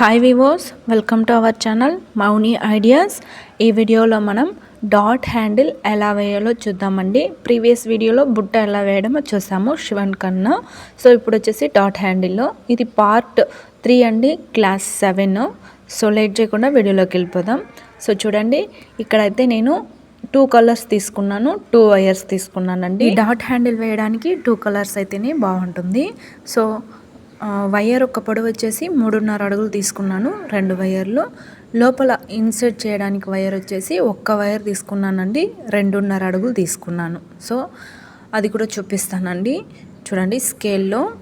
Hi వివోస్ welcome to our channel Mouni ideas ఈ వీడియోలో మనం డాట్ హ్యాండిల్ ఎలా వేయాలో చూద్దామండి. ప్రీవియస్ వీడియోలో బుట్ట ఎలా వేయడమో చూసాము శివన్ కన్నా. సో ఇప్పుడు వచ్చేసి డాట్ హ్యాండిల్లో ఇది పార్ట్ త్రీ అండి క్లాస్ సెవెన్ సో లేట్ చేయకుండా వీడియోలోకి వెళ్ళిపోదాం. సో చూడండి ఇక్కడైతే నేను టూ కలర్స్ తీసుకున్నాను టూ వైర్స్ తీసుకున్నానండి. డాట్ హ్యాండిల్ వేయడానికి టూ కలర్స్ అయితేనే బాగుంటుంది. సో వైర్ ఒక పొడవు వచ్చేసి మూడున్నర అడుగులు తీసుకున్నాను రెండు వైర్లు. లోపల ఇన్సర్ట్ చేయడానికి వైర్ వచ్చేసి ఒక్క వైర్ తీసుకున్నానండి రెండున్నర అడుగులు తీసుకున్నాను. సో అది కూడా చూపిస్తానండి. చూడండి స్కేల్లో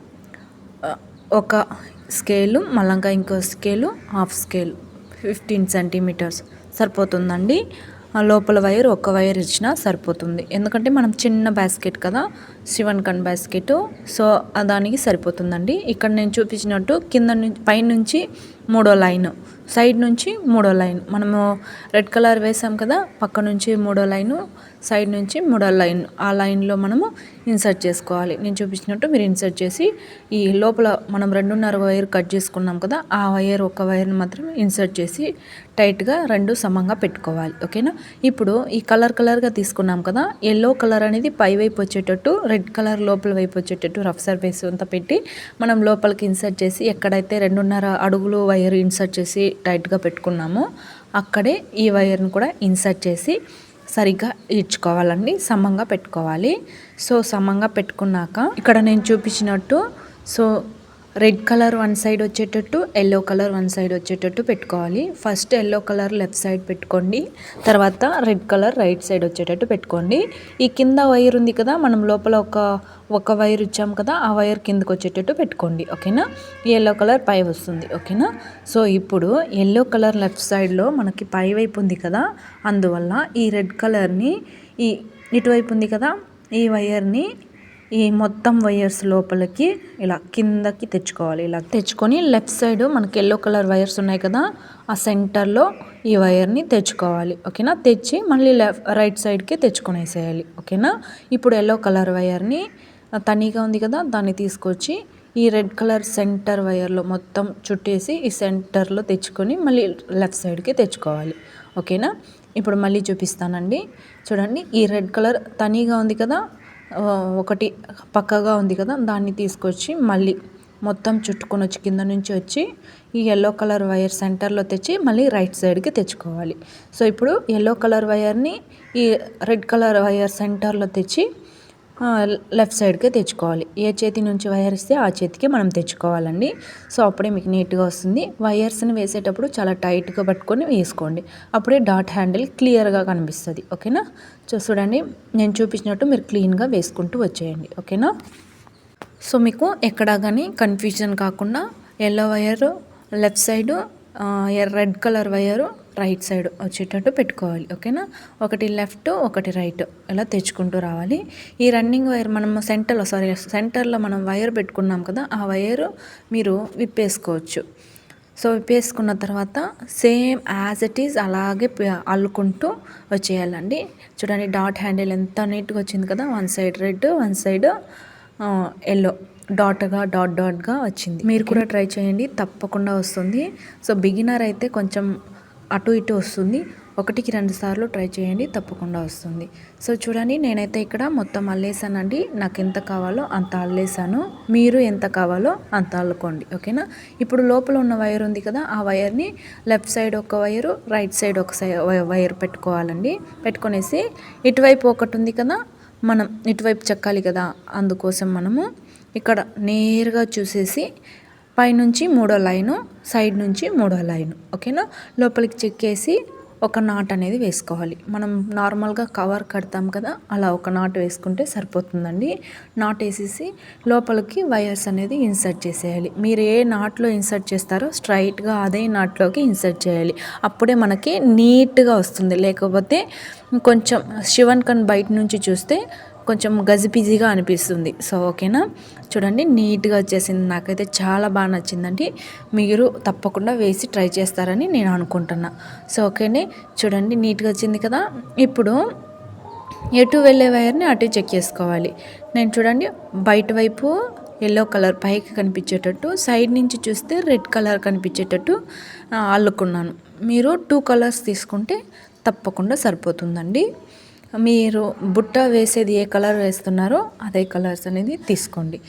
ఒక స్కేలు మళ్ళంగా ఇంకో scale half scale fifteen centimetres సరిపోతుందండి. లోపల వైర్ ఒక్క వైర్ ఇచ్చినా సరిపోతుంది. ఎందుకంటే మనం చిన్న బాస్కెట్ కదా శివన్ కన్ బాస్కెట్ సో దానికి సరిపోతుందండి. ఇక్కడ నేను చూపించినట్టు కింద నుంచి పైనుంచి మూడో లైన్. సైడ్ నుంచి మూడో లైన్. మనము రెడ్ కలర్ వేసాం కదా పక్క నుంచి మూడో లైను సైడ్ నుంచి మూడో లైన్. ఆ లైన్లో మనము ఇన్సర్ట్ చేసుకోవాలి. నేను చూపించినట్టు మీరు ఇన్సర్ట్ చేసి ఈ లోపల మనం రెండున్నర వైర్ కట్ చేసుకున్నాం కదా ఆ వైర్ ఒక వైర్ని మాత్రం ఇన్సర్ట్ చేసి టైట్గా రెండు సమంగా పెట్టుకోవాలి. ఓకేనా? ఇప్పుడు ఈ కలర్ కలర్గా తీసుకున్నాం కదా ఎల్లో కలర్ అనేది పై వైపు వచ్చేటట్టు రెడ్ కలర్ లోపల వైపు వచ్చేటట్టు రఫ్ సర్ఫేస్ అంతా పెట్టి మనం లోపలికి ఇన్సర్ట్ చేసి ఎక్కడైతే రెండున్నర అడుగులు వైర్ ఇన్సర్ట్ చేసి టైట్గా పెట్టుకున్నామో. అక్కడే ఈ వైర్ని కూడా ఇన్సర్ట్ చేసి సరిగ్గా ఇడ్చుకోవాలండి సమంగా పెట్టుకోవాలి. సో సమంగా పెట్టుకున్నాక ఇక్కడ నేను చూపించినట్టు so red colour one side వచ్చేటట్టు ఎల్లో కలర్ వన్ సైడ్ వచ్చేటట్టు పెట్టుకోవాలి. First yellow colour left side పెట్టుకోండి. తర్వాత రెడ్ కలర్ రైట్ సైడ్ వచ్చేటట్టు పెట్టుకోండి. ఈ కింద వైర్ ఉంది కదా మనం లోపల ఒక ఒక వైర్ ఇచ్చాం కదా ఆ వైర్ కిందకు వచ్చేటట్టు పెట్టుకోండి. ఓకేనా? ఎల్లో కలర్ పై వస్తుంది. ఓకేనా? సో ఇప్పుడు ఎల్లో కలర్ లెఫ్ట్ సైడ్లో మనకి పై వైపు ఉంది కదా అందువల్ల ఈ రెడ్ కలర్ని ఈ ఇటువైపు ఉంది కదా ఈ వైర్ని ఈ మొత్తం వైర్స్ లోపలికి ఇలా కిందకి తెచ్చుకోవాలి ఇలా తెచ్చుకొని లెఫ్ట్ సైడ్ మనకి ఎల్లో కలర్ వైర్స్ ఉన్నాయి కదా ఆ సెంటర్లో ఈ వైర్ని తెచ్చుకోవాలి ఓకేనా? తెచ్చి మళ్ళీ లెఫ్ట్ రైట్ సైడ్కి తెచ్చుకొనేసేయాలి ఓకేనా? ఇప్పుడు ఎల్లో కలర్ వైర్ని తనీగా ఉంది కదా దాన్ని తీసుకొచ్చి ఈ రెడ్ కలర్ సెంటర్ వైర్లో మొత్తం చుట్టేసి ఈ సెంటర్లో తెచ్చుకొని మళ్ళీ లెఫ్ట్ సైడ్కి తెచ్చుకోవాలి ఓకేనా? ఇప్పుడు మళ్ళీ చూపిస్తానండి. చూడండి ఈ రెడ్ కలర్ తనీగా ఉంది కదా ఒకటి పక్కగా ఉంది కదా దాన్ని తీసుకొచ్చి మళ్ళీ మొత్తం చుట్టుకొని వచ్చి కింద నుంచి వచ్చి ఈ ఎల్లో కలర్ వైర్ సెంటర్లో తెచ్చి మళ్ళీ రైట్ సైడ్కి తెచ్చుకోవాలి. సో ఇప్పుడు ఎల్లో కలర్ వైర్ని ఈ రెడ్ కలర్ వైర్ సెంటర్లో తెచ్చి లెఫ్ట్ సైడ్కే తెచ్చుకోవాలి. ఏ చేతి నుంచి వైర్ ఇస్తే ఆ చేతికి మనం తెచ్చుకోవాలండి. సో అప్పుడే మీకు నీట్గా వస్తుంది. వైర్స్ని వేసేటప్పుడు చాలా టైట్గా పట్టుకొని వేసుకోండి. అప్పుడే డాట్ హ్యాండిల్ క్లియర్గా కనిపిస్తుంది. ఓకేనా? సో చూడండి. నేను చూపించినట్టు మీరు క్లీన్గా వేసుకుంటూ వచ్చేయండి. ఓకేనా? సో మీకు ఎక్కడా కానీ కన్ఫ్యూజన్ కాకుండా yellow wire left side red colour wire right side వచ్చేటట్టు పెట్టుకోవాలి ఓకేనా? ఒకటి లెఫ్ట్ ఒకటి రైట్. ఇలా తెచ్చుకుంటూ రావాలి. ఈ రన్నింగ్ వైర్ మనం సెంటర్లో సారీ సెంటర్లో మనం వైర్ పెట్టుకున్నాం కదా ఆ వైర్ మీరు విప్పేసుకోవచ్చు. సో విప్పేసుకున్న తర్వాత సేమ్ యాజ్ ఇట్ ఈజ్ అలాగే అల్లుకుంటూ వచ్చేయాలండి. చూడండి డాట్ హ్యాండిల్ ఎంత నీట్గా వచ్చింది కదా one side red one side yellow. డాట్గా dot డాట్గా వచ్చింది. మీరు కూడా ట్రై చేయండి తప్పకుండా వస్తుంది. సో బిగినర్ అయితే కొంచెం అటు ఇటు వస్తుంది. ఒకటికి రెండు సార్లు ట్రై చేయండి తప్పకుండా వస్తుంది. సో చూడండి నేనైతే ఇక్కడ మొత్తం అల్లేసానండి. నాకు ఎంత కావాలో అంత అల్లేసాను. మీరు ఎంత కావాలో అంత అల్లుకోండి ఓకేనా? ఇప్పుడు లోపల ఉన్న వైర్ ఉంది కదా ఆ వైర్ని లెఫ్ట్ సైడ్ ఒక వైరు రైట్ సైడ్ ఒక సై వైర్ పెట్టుకోవాలండి. పెట్టుకునేసి ఇటువైపు ఒకటి ఉంది కదా మనం ఇటువైపు చెక్కాలి కదా అందుకోసం మనము ఇక్కడ నేరుగా చూసేసి పైనుంచి మూడో లైను సైడ్ నుంచి మూడో లైను. ఓకేనా? లోపలికి చెక్కేసి ఒక నాట్ అనేది వేసుకోవాలి. మనం నార్మల్గా కవర్ కడతాం కదా అలా ఒక నాట్ వేసుకుంటే సరిపోతుందండి. నాట్ వేసేసి లోపలికి వైర్స్ అనేది ఇన్సర్ట్ చేసేయాలి. మీరు ఏ నాట్లో ఇన్సర్ట్ చేస్తారో స్ట్రైట్గా అదే నాట్లోకి ఇన్సర్ట్ చేయాలి. అప్పుడే మనకి నీట్గా వస్తుంది. లేకపోతే కొంచెం శివన్ కన్ బయట నుంచి చూస్తే కొంచెం గజిబిజిగా అనిపిస్తుంది. సో ఓకేనా? చూడండి నీట్గా వచ్చేసింది. నాకైతే చాలా బాగా నచ్చిందండి. మీరు తప్పకుండా వేసి ట్రై చేస్తారని నేను అనుకుంటున్నా. సో ఓకేనే? చూడండి నీట్గా వచ్చింది కదా? ఇప్పుడు ఎటు వెళ్ళే వైర్ని అటు చెక్ చేసుకోవాలి. నేను చూడండి బయట వైపు ఎల్లో కలర్ పైకి కనిపించేటట్టు సైడ్ నుంచి చూస్తే రెడ్ కలర్ కనిపించేటట్టు అల్లుకున్నాను. మీరు టూ కలర్స్ తీసుకుంటే తప్పకుండా సరిపోతుందండి. మీరు బుట్ట వేసేది ఏ కలర్ వేస్తున్నారో అదే కలర్స్ అనేది తీసుకోండి.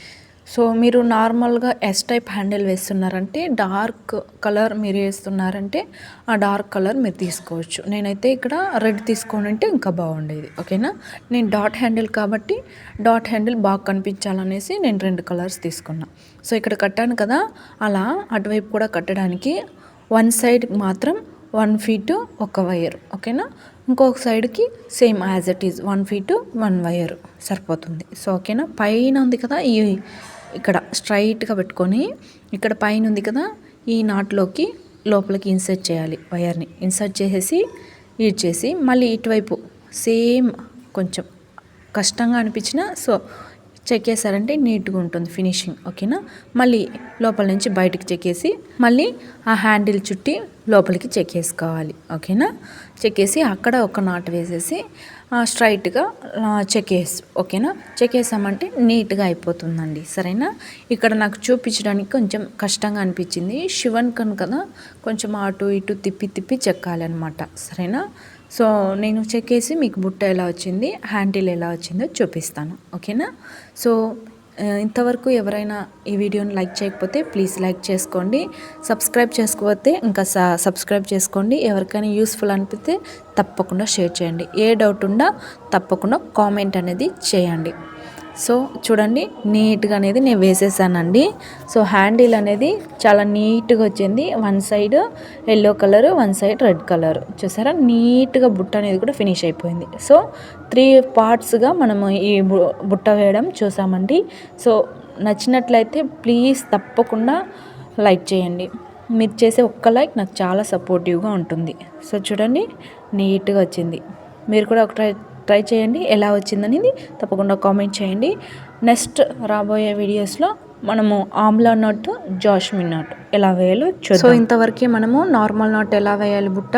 సో మీరు నార్మల్గా ఎస్ టైప్ హ్యాండిల్ వేస్తున్నారంటే డార్క్ కలర్ మీరు వేస్తున్నారంటే ఆ డార్క్ కలర్ మీరు తీసుకోవచ్చు. నేనైతే ఇక్కడ రెడ్ తీసుకోనంటే ఇంకా బాగుండేది. ఓకేనా? నేను డాట్ హ్యాండిల్ కాబట్టి డాట్ హ్యాండిల్ బాగా కనిపించాలనేసి నేను రెండు కలర్స్ తీసుకున్నా. సో ఇక్కడ కట్టాను కదా? అలా అటువైపు కూడా కట్టడానికి వన్ సైడ్ మాత్రం వన్ ఫీటు ఒక వైర్ ఓకేనా? ఇంకొక సైడ్కి same as it is one feet one wire సరిపోతుంది. సో ఓకేనా? పైన ఉంది కదా ఈ ఇక్కడ స్ట్రైట్గా పెట్టుకొని ఇక్కడ పైన ఉంది కదా ఈ నాట్లోకి లోపలికి ఇన్సర్ట్ చేయాలి వైర్ని. ఇన్సర్ట్ చేసేసి ఈడ్ చేసి మళ్ళీ ఇటువైపు సేమ్ కొంచెం కష్టంగా అనిపించిన సో చెక్కేసారంటే నీట్గా ఉంటుంది ఫినిషింగ్ ఓకేనా? మళ్ళీ లోపల నుంచి బయటకు చెక్కేసి మళ్ళీ ఆ హ్యాండిల్ చుట్టి లోపలికి చెక్ చేసుకోవాలి ఓకేనా? చెక్కేసి అక్కడ ఒక నాట్ వేసేసి స్ట్రైట్గా చెక్కేసి ఓకేనా? చెక్కేసామంటే నీట్గా అయిపోతుందండి సరేనా? ఇక్కడ నాకు చూపించడానికి కొంచెం కష్టంగా అనిపించింది. శివన్ కన్ కదా కొంచెం అటు ఇటు తిప్పి తిప్పి చెక్కాలి అనమాట సరేనా? సో నేను చెక్ చేసి మీకు బుట్ట ఎలా వచ్చింది హ్యాండిల్ ఎలా వచ్చిందో చూపిస్తాను. ఓకేనా? సో ఇంతవరకు ఎవరైనా ఈ వీడియోని లైక్ చేయకపోతే ప్లీజ్ లైక్ చేసుకోండి. సబ్స్క్రైబ్ చేసుకోకపోతే ఇంకా స- సబ్స్క్రైబ్ చేసుకోండి. ఎవరికైనా యూస్ఫుల్ అనిపిస్తే తప్పకుండా షేర్ చేయండి. ఏ డౌట్ ఉన్నా తప్పకుండా కామెంట్ అనేది చేయండి. సో చూడండి నీట్గా అనేది నేను వేసేసానండి. సో హ్యాండిల్ అనేది చాలా నీట్గా వచ్చింది. One side yellow colour one side red colour. చూసారా? నీట్గా బుట్ట అనేది కూడా ఫినిష్ అయిపోయింది. సో త్రీ పార్ట్స్గా మనము ఈ బు- బుట్ట వేయడం చూసామండి. సో నచ్చినట్లయితే ప్లీజ్ తప్పకుండా లైక్ చేయండి. మీరు చేసే ఒక్క లైక్ నాకు చాలా సపోర్టివ్గా ఉంటుంది. సో చూడండి నీట్గా వచ్చింది. మీరు కూడా ఒక ట్రై చేయండి. ఎలా వచ్చిందనేది తప్పకుండా కామెంట్ చేయండి. నెక్స్ట్ రాబోయే వీడియోస్లో మనము ఆమ్లా నాట్ జాస్మిన్ నాట్ ఎలా వేయాలో చూద్దాం. సో ఇంతవరకే మనము నార్మల్ నాట్ ఎలా వేయాలి బుట్ట?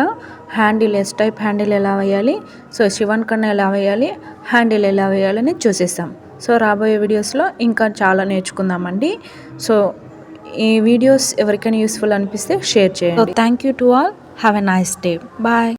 హ్యాండిల్ ఎస్ టైప్ హ్యాండిల్ ఎలా వేయాలి? సో శివన్ కన్నా ఎలా వేయాలి? హ్యాండిల్ ఎలా వేయాలని చూసేసాం సో రాబోయే వీడియోస్లో ఇంకా చాలా నేర్చుకుందామండి. సో ఈ వీడియోస్ ఎవరికైనా యూస్ఫుల్ అనిపిస్తే షేర్ చేయండి. Thank you to all have a nice day bye